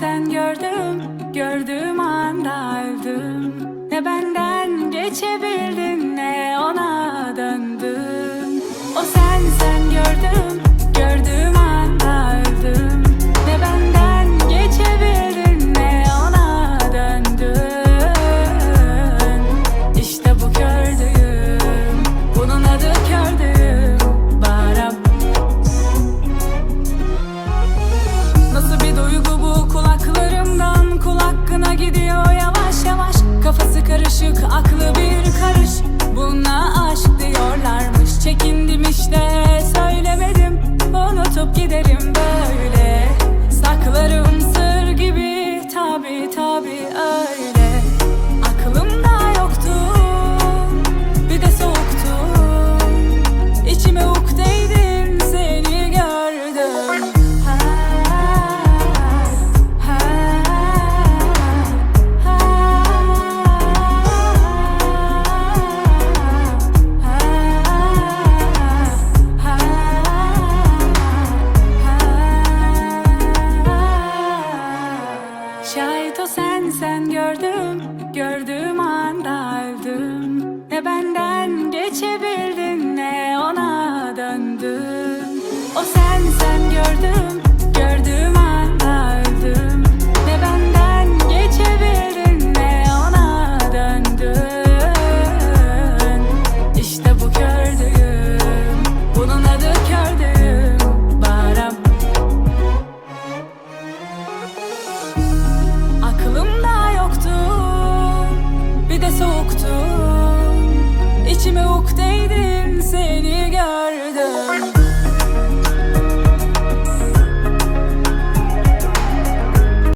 sen gördüm Gördüğüm anda öldüm. Ne benden geçebildim Aklı bir karış buna aşk diyorlarmış. Çekindim işte söylemedim Unutup giderim ben. Şahit o sen sen gördüm Gördüğüm anda öldüm. Ne benden geçebildin ne ona döndüm. O sen sen gördüm şok değdim seni gördüm.